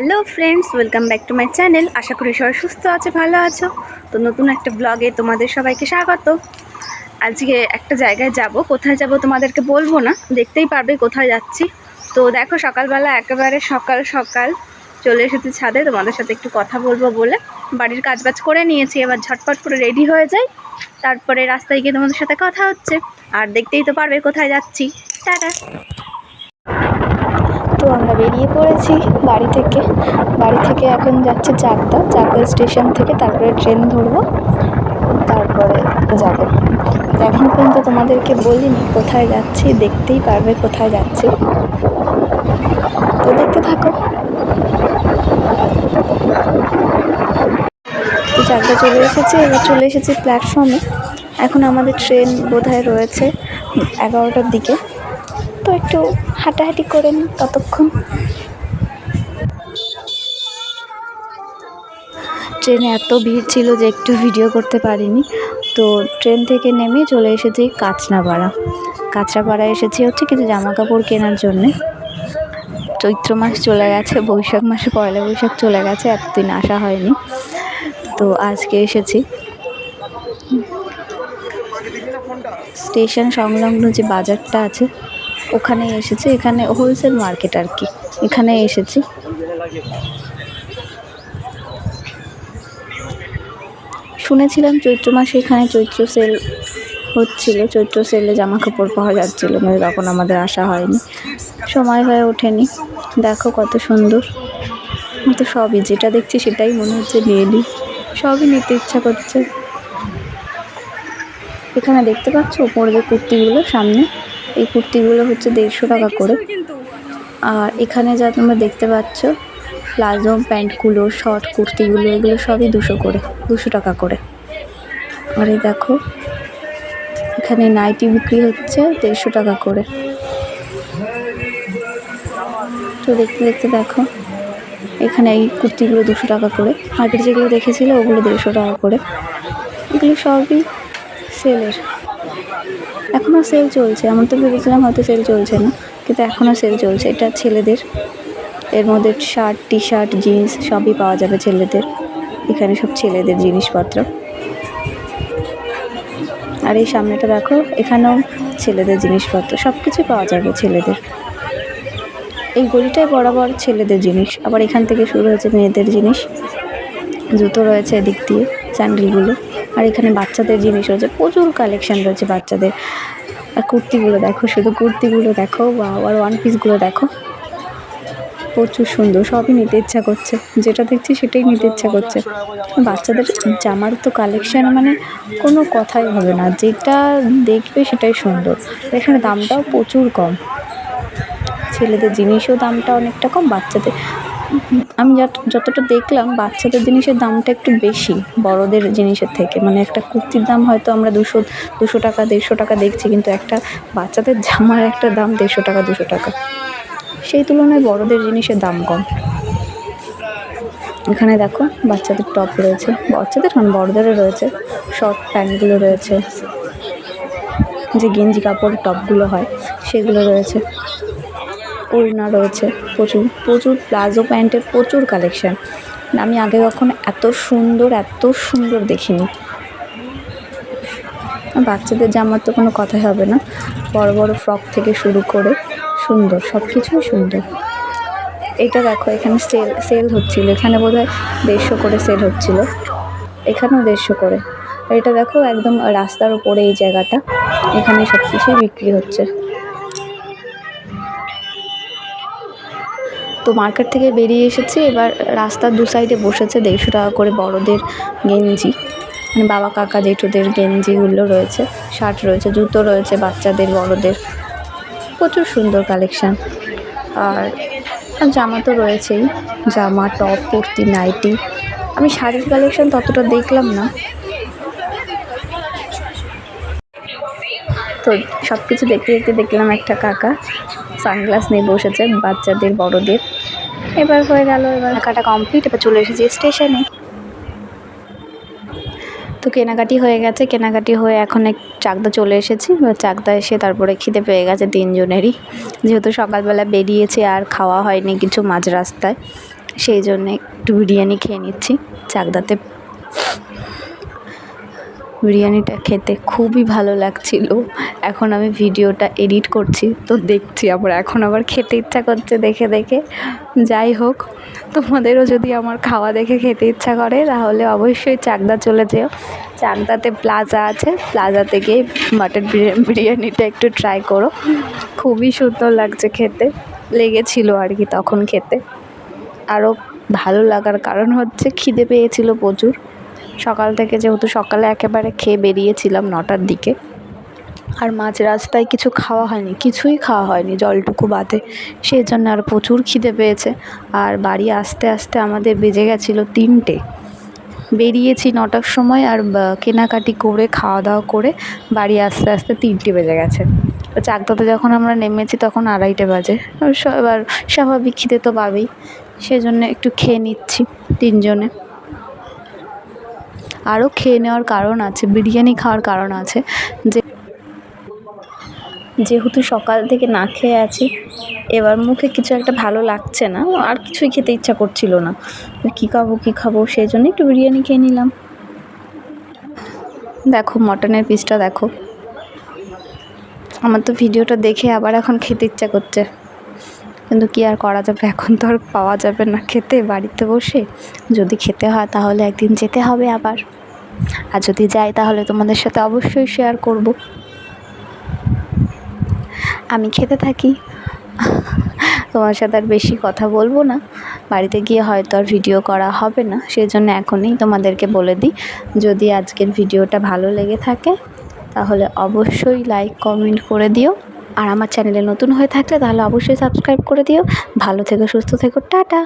Hello friends, welcome back to my channel. আশা করি সবাই সুস্থ আছে, ভালো আছো। তো নতুন একটা ব্লগে তোমাদের সবাইকে স্বাগত। আজকে একটা জায়গায় যাব, কোথায় যাব তোমাদেরকে বলব না, দেখতেই পারবে কোথায় যাচ্ছি। তো দেখো সকালবেলা একেবারে সকাল সকাল চলে এসেছি ছাদে, তোমাদের সাথে একটু কথা বলব বলে। বাড়ির কাজবাজ করে নিয়েছি, এবার ঝটপট করে রেডি হয়ে যাই। তারপরে রাস্তায় গিয়ে তোমাদের সাথে কথা হচ্ছে। আর দেখতেই তো পারবে কোথায় যাচ্ছি। টাটা। তো আমরা বেরিয়ে পড়েছি বাড়ি থেকে। বাড়ি থেকে এখন যাচ্ছে চাকদা। চাকদা স্টেশন থেকে তারপরে ট্রেন ধরবো, তারপরে যাব। এখন পর্যন্ত তোমাদেরকে বলিনি কোথায় যাচ্ছি, দেখতেই পারবে কোথায় যাচ্ছি। তো দেখতে থাকো। তো চাকদা চলে এসেছে, এবার চলে এসেছি প্ল্যাটফর্মে এখন আমাদের ট্রেন বোধহয় রয়েছে এগারোটার দিকে। তো একটু হাঁটাহাঁটি করে নিই ততক্ষণ। ট্রেনে এত ভিড় ছিল যে একটু ভিডিও করতে পারিনি। তো ট্রেন থেকে নেমে চলে এসেছি কাঁচরাপাড়া। কাঁচরাপাড়া এসেছি হচ্ছে কিছু জামা কাপড় কেনার জন্যে। চৈত্র মাস চলে গেছে, বৈশাখ মাসে, পয়লা বৈশাখ চলে গেছে, এতদিন আসা হয়নি। তো আজকে এসেছি। স্টেশন সংলগ্ন যে বাজারটা আছে ওখানে এসেছি, এখানে হোলসেল মার্কেট আর কি। এখানে এসেছি। শুনেছিলাম চৈত্র মাসে এখানে চৈত্র সেল হচ্ছিল, চৈত্র সেলে জামা কাপড় পাওয়া যাচ্ছিল, কিন্তু তখন আমাদের আসা হয়নি। সময় হয়ে ওঠেনি। দেখো কত সুন্দর। তো সবই, যেটা দেখছি সেটাই মনে হচ্ছে নিয়ে নিই সবই নিতে ইচ্ছা করছে। এখানে দেখতে পাচ্ছ? ওপরে যে কুর্তিগুলো, সামনে। এই কুর্তিগুলো হচ্ছে দেড়শো টাকা করে। আর এখানে যা তোমরা দেখতে পাচ্ছ প্লাজো প্যান্টগুলো শর্ট কুর্তিগুলো এগুলো সবই দুশো করে দুশো টাকা করে। আর এই দেখো এখানে নাইটি বিক্রি হচ্ছে দেড়শো টাকা করে। তো দেখতে দেখতে দেখো এখানে এই কুর্তিগুলো দুশো টাকা করে। আগের যেগুলো দেখেছিলে ওগুলো দেড়শো টাকা করে। এগুলো সবই সেলের। এখনও সেল চলছে, এমন তো ভেবেছিলাম হয়তো সেল চলছে না, কিন্তু এখনও সেল চলছে। এটা ছেলেদের, এর মধ্যে শার্ট টি শার্ট জিন্স সবই পাওয়া যাবে ছেলেদের। এখানে সব ছেলেদের জিনিসপত্র। আর এই সামনেটা দেখো, এখানেও ছেলেদের জিনিসপত্র সব কিছুই পাওয়া যাবে ছেলেদের। এই গলিটাই বরাবর ছেলেদের জিনিস, আবার এখান থেকে শুরু হয়েছে মেয়েদের জিনিস। জুতো রয়েছে এদিক দিয়ে স্যান্ডেলগুলো আর এখানে বাচ্চাদের জিনিস রয়েছে, প্রচুর কালেকশান রয়েছে বাচ্চাদের। আর কুর্তিগুলো দেখো, শুধু কুর্তিগুলো দেখো বা আবার ওয়ান পিসগুলো দেখো। প্রচুর সুন্দর, সবই নিতে ইচ্ছা করছে। যেটা দেখছি সেটাই নিতে ইচ্ছা করছে। বাচ্চাদের জামার তো কালেকশান মানে কোনো কথাই হবে না, যেটা দেখবে সেটাই সুন্দর। এখানে দামটাও প্রচুর কম। ছেলেদের জিনিসও দামটা অনেকটা কম, বাচ্চাদের আমি যত- যতটা দেখলাম, বাচ্চাদের জিনিসের দামটা একটু বেশি, বড়দের জিনিসের থেকে। মানে একটা কুর্তির দাম হয়তো আমরা দুশো দুশো টাকা, দেড়শো টাকা দেখছি, কিন্তু একটা বাচ্চাদের জামার একটা দাম দেড়শো টাকা, দুশো টাকা। সেই তুলনায় বড়দের জিনিসের দাম কম। এখানে দেখো, বাচ্চাদের টপ রয়েছে। বাচ্চাদের কারণ বড়দেরও রয়েছে। শর্ট প্যান্টগুলো রয়েছে। যে গেঞ্জি কাপড়ের টপগুলো হয়, সেগুলো রয়েছে। ওড়না রয়েছে প্রচুর প্রচুর প্লাজো প্যান্টের প্রচুর কালেকশান আমি আগে কখনো এত সুন্দর এত সুন্দর দেখিনি। বাচ্চাদের জামার তো কোনো কথাই হবে না। বড় বড় ফ্রক থেকে শুরু করে সুন্দর সব কিছুই সুন্দর। এটা দেখো, এখানে সেল সেল হচ্ছিল। এখানে বোধহয় দেড়শো করে সেল হচ্ছিল। এখানেও দেড়শো করে। এটা দেখো, একদম রাস্তার উপরে এই জায়গাটা। এখানে সব কিছুই বিক্রি হচ্ছে। তো মার্কেট থেকে বেরিয়ে এসেছি। এবার রাস্তার দু সাইডে বসেছে দেড়শো টাকা করে বড়দের গেঞ্জি। মানে বাবা, কাকা, জেঠুদের গেঞ্জিগুলো রয়েছে, শার্ট রয়েছে, জুতো রয়েছে বাচ্চাদের, বড়দের। প্রচুর সুন্দর কালেকশান আর জামা তো রয়েছেই, জামা টপ কুর্তি নাইটি আমি শাড়ির কালেকশান ততটা দেখলাম না। তো সব কিছু দেখতে দেখতে দেখলাম একটা কাকা সানগ্লাস নিয়ে বসেছে বাচ্চাদের, বড়দের। এবার হয়ে গেল, এবার। কাটা কমপ্লিট এবার চলে এসেছি স্টেশনে তো কেনাকাটি হয়ে গেছে, কেনাকাটি হয়ে এখন এক চাকদা চলে এসেছি। চাকদা এসে তারপরে খিদে পেয়ে গেছে তিনজনেরই। যেহেতু সকালবেলা বেরিয়েছে, আর খাওয়া হয়নি কিছু মাঝ রাস্তায়, সেই জন্যে একটু বিরিয়ানি খেয়ে নিচ্ছি চাকদাতে। বিরিয়ানিটা খেতে খুবই ভালো লাগছিল। এখন আমি ভিডিওটা এডিট করছি, তো দেখছি আবার। এখন আবার খেতে ইচ্ছা করছে দেখে দেখে। যাই হোক, তোমাদেরও যদি আমার খাওয়া দেখে খেতে ইচ্ছা করে, তাহলে অবশ্যই চাকদা চলে যেও। চাকদাতে প্লাজা আছে, প্লাজাতে গিয়ে মাটন বিরিয়ানিটা একটু ট্রাই করো। খুবই সুন্দর লাগছে খেতে, লেগেছিলো আর কি তখন খেতে। আরও ভালো লাগার কারণ হচ্ছে খিদে পেয়েছিলো প্রচুর। সকাল থেকে যেহেতু সকালে একেবারে খেয়ে বেরিয়েছিলাম নটার দিকে, আর মাঝ রাস্তায় কিছু খাওয়া হয়নি, কিছুই খাওয়া হয়নি জলটুকু বাদে। সেই জন্য আর প্রচুর খিদে পেয়েছে, আর বাড়ি আসতে আসতে আমাদের বেজে গেছিল তিনটে। বেরিয়েছি নটার সময় আর কেনাকাটি করে খাওয়া দাওয়া করে বাড়ি আসতে আসতে তিনটে বেজে গেছে। তো চাকদাতে যখন আমরা নেমেছি তখন আড়াইটে বাজে। এবার স্বাভাবিক খিদে তো পাবেই, সেজন্য একটু খেয়ে নিচ্ছি তিনজনে। আরও খেয়ে নেওয়ার কারণ আছে, বিরিয়ানি খাওয়ার কারণ আছে। যে যেহেতু সকাল থেকে না খেয়ে আছি, এবার মুখে কিছু একটা ভালো লাগছে না, আর কিছুই খেতে ইচ্ছা করছিল না। কী খাব কী খাব সেই জন্য একটু বিরিয়ানি খেয়ে নিলাম। দেখো, মটনের পিসটা দেখো। আমার তো ভিডিওটা দেখে আবার এখন খেতে ইচ্ছা করছে। কিন্তু কী আর করা যাবে? এখন তো আর পাওয়া যাবে না খেতে, বাড়িতে বসে। যদি খেতে হয় তাহলে একদিন যেতে হবে আবার। আর যদি যাই তাহলে তোমাদের সাথে অবশ্যই শেয়ার করব। আমি খেতে থাকি। তোমার সাথে আর বেশি কথা বলব না। বাড়িতে গিয়ে হয়তো আর ভিডিও করা হবে না। সেই জন্য এখনই তোমাদেরকে বলে দিই, যদি আজকের ভিডিওটা ভালো লেগে থাকে, তাহলে অবশ্যই লাইক কমেন্ট করে দিও। আর আমার চ্যানেলে নতুন হয়ে থাকলে তাহলে অবশ্যই সাবস্ক্রাইব করে দিও। ভালো থেকো, সুস্থ থেকো, টাটা।